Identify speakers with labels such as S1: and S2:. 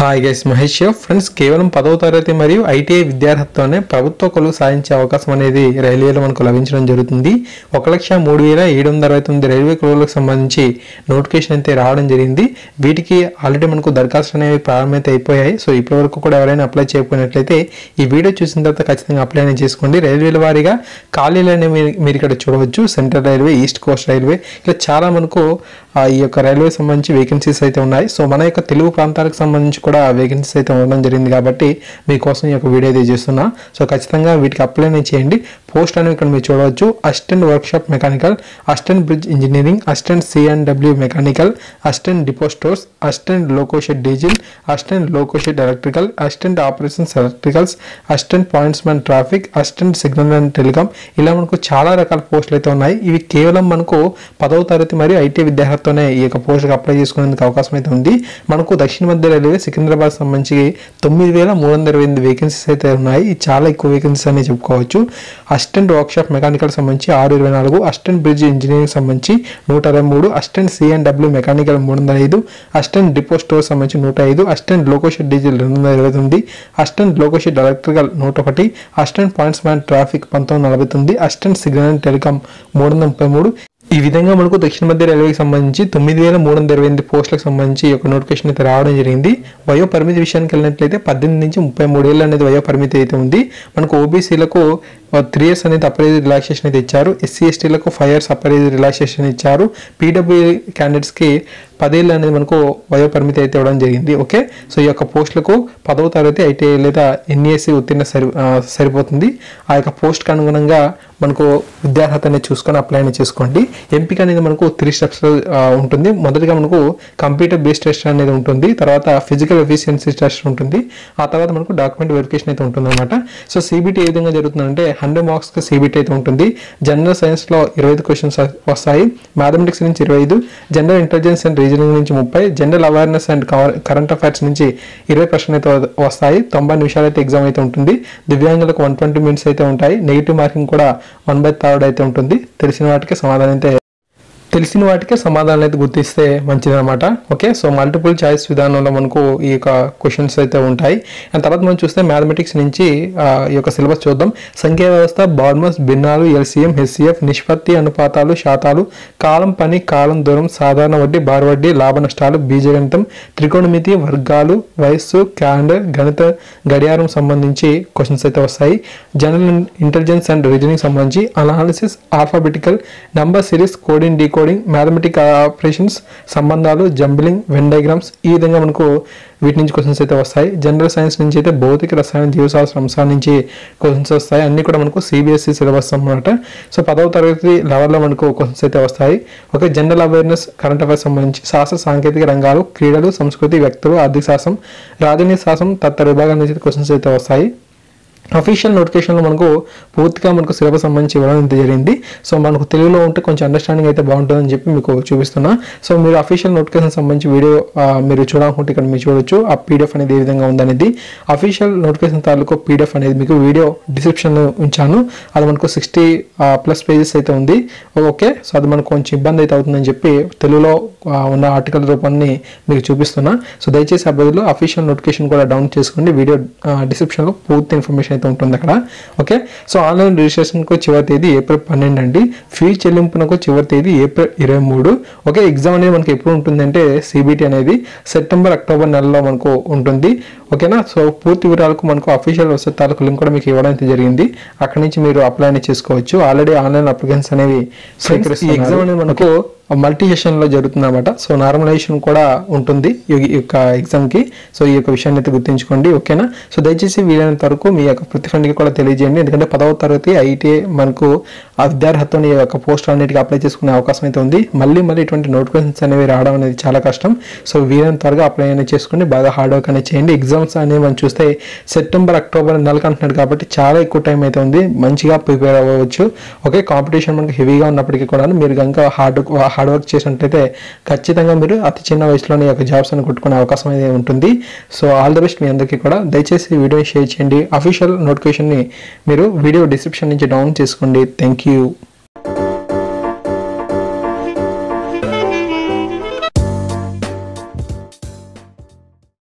S1: Hi guys Mahesh friends కేవలం పదవ తరగతి మరియు ఐటీఐ విద్యార్హతతోనే ప్రభుత్వ కొలువు సాధించే అవకాశం అనేది రైల్వేలో మనకు లభించడం జరుగుతుంది. ఒక లక్ష మూడు వేల ఏడు వందల అరవై తొమ్మిది రైల్వే కొలువులకు సంబంధించి నోటిఫికేషన్ అయితే రావడం జరిగింది. వీటికి ఆల్రెడీ మనకు దరఖాస్తులు అనేవి ప్రారంభమైతే అయిపోయాయి. సో ఇప్పటి వరకు కూడా ఎవరైనా అప్లై చేయకపోయినట్లయితే ఈ వీడియో చూసిన తర్వాత ఖచ్చితంగా అప్లై అనేది చేసుకోండి. రైల్వేల వారీగా ఖాళీలు అనేవి మీరు- మీరు ఇక్కడ చూడవచ్చు. Central railway east coast railway. ఇలా చాలా మనకు ఈ యొక్క రైల్వే సంబంధించి వేకెన్సీస్ అయితే ఉన్నాయి. సో మన యొక్క తెలుగు ప్రాంతాలకు సంబంధించి కూడా వేకెన్సీస్ అయితే ఉండడం జరిగింది కాబట్టి మీకోసం ఈ యొక్క వీడియో అయితే చేస్తున్నా. సో ఖచ్చితంగా వీటికి అప్లై చేయండి. పోస్ట్ అనేవి ఇక్కడ మీరు చూడవచ్చు. Assistant workshop mechanical assistant bridge engineering assistant C N W mechanical assistant depot stores assistant loco shed diesel assistant loco shed electrical assistant operations electricals assistant pointsman traffic assistant signal and telecom ఇలా మనకు చాలా రకాల పోస్టులు అయితే ఉన్నాయి. ఇవి కేవలం మనకు పదవ తరగతి మరియు ఐటీ విద్యార్థితోనే ఈ యొక్క పోస్టులకు అప్లై చేసుకునేందుకు అవకాశం అయితే ఉంది. మనకు దక్షిణ మధ్య రైల్వే సికింద్రాబాద్ సంబంధించి తొమ్మిది వేల మూడు వందల ఇరవై ఎనిమిది వేకెన్సీస్ అయితే ఉన్నాయి. చాలా ఎక్కువ వేకెన్సీస్ అని చెప్పుకోవచ్చు. అసిస్టెంట్ వర్క్షాప్ మెకానికల్ సంబంధించి ఆరు ఇరవై నాలుగు అసిస్టెంట్ బ్రిడ్జ్ ఇంజనీరింగ్ సంబంధించి నూట అరవై మూడు అసిస్టెంట్ సిఎన్డబ్ల్యూ మెకానికల్ మూడు వందల ఐదు అసిస్టెంట్ డిపో స్టోర్ సంబంధించి నూట ఐదు అసిస్టెంట్ లోకోషెడ్ డీజిల్ రెండు వందల ఇరవై తొమ్మిది అసిస్టెంట్ లోకోషెడ్ ఎలక్ట్రికల్ నూట ఒకటి అసిస్టెంట్ పాయింట్స్ మ్యాన్ ట్రాఫిక్ పంతొమ్మిది నలభై తొమ్మిది అసిస్టెంట్ సిగ్నల్ అండ్ టెలికామ్ మూడు వందల ముప్పై మూడు ఈ విధంగా మనకు దక్షిణ మధ్య రైల్వేకి సంబంధించి తొమ్మిది వేల మూడు వందల ఇరవై ఎనిమిది పోస్టులకు సంబంధించి ఈ యొక్క నోటిఫికేషన్ అయితే రావడం జరిగింది. వయో పరిమితి విషయానికి వెళ్ళినట్లయితే పద్దెనిమిది నుంచి ముప్పై మూడు ఏళ్ళు అనేది వయో పరిమితి అయితే ఉంది. మనకు ఓబీసీలకు త్రీ ఇయర్స్ అనేది అప్రైజ్ రిలాక్సేషన్ అయితే ఇచ్చారు. ఎస్సీ ఎస్టీలకు five years upper age relaxation ఇచ్చారు. పీడబ్ల్యూ క్యాండిడేట్స్కి పదేళ్ళు అనేది మనకు వయో పరిమితి అయితే ఇవ్వడం జరిగింది. ఓకే సో ఈ యొక్క పోస్టులకు పదవ తరగతి ఐటీఐ లేదా ఎన్ఈఎస్సీ ఉత్తీర్ణ సరి సరిపోతుంది. ఆ యొక్క పోస్ట్కి అనుగుణంగా మనకు విద్యార్హత అనేది చూసుకొని అప్లై అనేది చేసుకోండి. ఎంపిక అనేది మనకు త్రీ స్టెప్స్ ఉంటుంది. మొదటిగా మనకు కంప్యూటర్ బేస్డ్ టెస్ట్ అనేది ఉంటుంది. తర్వాత ఫిజికల్ ఎఫిషియన్సీ టెస్ట్ ఉంటుంది. ఆ తర్వాత మనకు డాక్యుమెంట్ వెరిఫికేషన్ అయితే ఉంటుంది అనమాట సో సిబిటీ ఏ విధంగా జరుగుతుందంటే హండ్రెడ్ మార్క్స్కి సీబీటీ అయితే ఉంటుంది. జనరల్ సైన్స్లో ఇరవై ఐదు క్వశ్చన్స్ వస్తాయి. మ్యాథమెటిక్స్ నుంచి ఇరవై ఐదు జనరల్ ఇంటెలిజెన్స్ అండ్ రీజనింగ్ నుంచి ముప్పై general awareness and current affairs నుంచి ఇరవై ప్రశ్నలు అయితే వస్తాయి. తొంభై నిమిషాలు అయితే ఎగ్జామ్ అయితే ఉంటుంది. దివ్యాంగులకు వన్ ట్వంటీ మినిట్స్ అయితే ఉంటాయి. నెగిటివ్ మార్కింగ్ కూడా వన్ బై థర్డ్ అయితే ఉంటుంది. తెలిసిన వాటికి సమాధానం అయితే తెలిసిన వాటికే సమాధానాలు అయితే గుర్తిస్తే మంచిదన్నమాట. ఓకే సో మల్టిపుల్ చాయిస్ విధానంలో మనకు ఈ యొక్క క్వశ్చన్స్ అయితే ఉంటాయి. అండ్ తర్వాత మనం చూస్తే మ్యాథమెటిక్స్ నుంచి ఈ యొక్క సిలబస్ చూద్దాం. సంఖ్యా వ్యవస్థ బార్మస్ భిన్నాలు ఎల్సిఎం హెచ్సిఎఫ్ నిష్పత్తి అనుపాతాలు శాతాలు కాలం పని కాలం దూరం సాధారణ వడ్డీ బార్ వడ్డీ లాభ నష్టాలు బీజగణితం త్రికోణమితి వర్గాలు వయస్సు క్యాలెండర్ గణిత గడియారం సంబంధించి క్వశ్చన్స్ అయితే వస్తాయి. జనరల్ ఇంటెలిజెన్స్ అండ్ రీజనింగ్ సంబంధించి analysis alphabetical number series coding coding mathematic operations సంబంధాలు జంబిలింగ్ వెన్ డయాగ్రామ్స్ ఈ విధంగా మనకు వీటి నుంచి క్వశ్చన్స్ అయితే వస్తాయి. జనరల్ సైన్స్ నుంచి అయితే భౌతిక రసాయన జీవశాస్త్ర అంశాల నుంచి క్వశ్చన్స్ వస్తాయి. అన్ని కూడా మనకు సిబిఎస్ఈ సిలబస్ అన్నమాట. సో పదవ తరగతి లెవెల్లో మనకు క్వశ్చన్స్ అయితే వస్తాయి. Okay general awareness current affairs సంబంధించి శాస్త్ర సాంకేతిక రంగాలు క్రీడలు సంస్కృతి వ్యక్తులు ఆర్థిక శాస్త్రం రాజనీతి శాస్త్రం తదితర విభాగాల నుంచి క్వశ్చన్స్ అయితే వస్తాయి. అఫీషియల్ నోటిఫికేషన్లో మనకు పూర్తిగా మనకు సిలబస్ సంబంధించి ఇవ్వడం ఇంత జరిగింది. సో మనకు తెలుగులో ఉంటే కొంచెం అండర్స్టాండింగ్ అయితే బాగుంటుందని చెప్పి మీకు చూపిస్తున్నా. సో మీరు అఫీషియల్ నోటిఫికేషన్ సంబంధించి వీడియో మీరు చూడాలనుకుంటే ఇక్కడ మీరు చూడొచ్చు. ఆ పీడిఎఫ్ అనేది ఏ విధంగా ఉందనేది. అఫీషియల్ నోటిఫికేషన్ తాలూకు పీడిఎఫ్ అనేది మీకు వీడియో డిస్క్రిప్షన్లో ఉంచాను. అది మనకు సిక్స్టీ ప్లస్ పేజెస్ అయితే ఉంది. ఓకే. సో అది మనకు కొంచెం ఇబ్బంది అయితే అవుతుందని చెప్పి తెలుగులో ఉన్న ఆర్టికల్ రూపాన్ని మీకు చూపిస్తున్నా. సో దయచేసి ఆ బదులు అఫీషియల్ నోటిఫికేషన్ కూడా డౌన్ చేసుకోండి. వీడియో డిస్క్రిప్షన్లో పూర్తి ఇన్ఫర్మేషన్ అయితే ఉంటుంది అక్కడ. ఓకే సో ఆన్లైన్ రిజిస్ట్రేషన్కు చివరి తేదీ ఏప్రిల్ పన్నెండు అండి. ఫీ చెల్లింపునకు చివరి తేదీ ఏప్రిల్ ఇరవై మూడు. ఓకే ఎగ్జామ్ అనేది మనకి ఎప్పుడు ఉంటుందంటే సిబిటి అనేది సెప్టెంబర్ అక్టోబర్ నెలలో మనకు ఉంటుంది. ఓకేనా? సో పూర్తి వివరాలకు మనకు అఫీషియల్ వెబ్సైట్ తాలూకు లింక్ కూడా మీకు ఇవ్వడం అయితే జరిగింది. అక్కడ నుంచి మీరు అప్లై అనేది చేసుకోవచ్చు. ఆల్రెడీ ఆన్లైన్ అప్లికేషన్స్ అనేవి ఈ ఎగ్జామ్ అనేది మనకు మల్టీ జరుగుతుందన్నమాట. సో నార్మలైజేషన్ కూడా ఉంటుంది ఈ యొక్క ఎగ్జామ్కి సో ఈ యొక్క విషయాన్ని అయితే గుర్తుంచుకోండి ఓకేనా సో దయచేసి వీలైనంత వరకు మీ యొక్క ప్రతి ఫ్రెండ్కి కూడా తెలియజేయండి. ఎందుకంటే పదవ తరగతి ఐటీఐ మనకు ఆ విద్యార్హతను ఈ యొక్క పోస్ట్ అన్నిటికీ అప్లై చేసుకునే అవకాశం అయితే ఉంది. మళ్ళీ మళ్ళీ ఇటువంటి నోటిఫికేషన్స్ అనేవి రావడం అనేది చాలా కష్టం. సో వీలైనంత త్వరగా అప్లై అనేది చేసుకోండి. బాగా హార్డ్ వర్క్ అనేది చేయండి. ఎగ్జామ్స్ అనేవి మనం చూస్తే సెప్టెంబర్ అక్టోబర్ నెలకు అంటున్నాడు కాబట్టి చాలా ఎక్కువ టైం అయితే ఉంది. మంచిగా ప్రిపేర్ అవ్వచ్చు. ఓకే కాంపిటీషన్ మనకి హెవీగా ఉన్నప్పటికీ కూడా మీరు కనుక హార్డ్ హార్డ్ వర్క్ చేసినట్లయితే ఖచ్చితంగా మీరు అతి చిన్న వయసులోనే ఒక యొక్క జాబ్స్ అని కొట్టుకునే అవకాశం అనేది ఉంటుంది. సో ఆల్ ద బెస్ట్ మీ అందరికీ కూడా. దయచేసి వీడియోని షేర్ చేయండి. అఫీషియల్ నోటిఫికేషన్ని మీరు వీడియో డిస్క్రిప్షన్ నుంచి డౌన్ చేసుకోండి. Thank you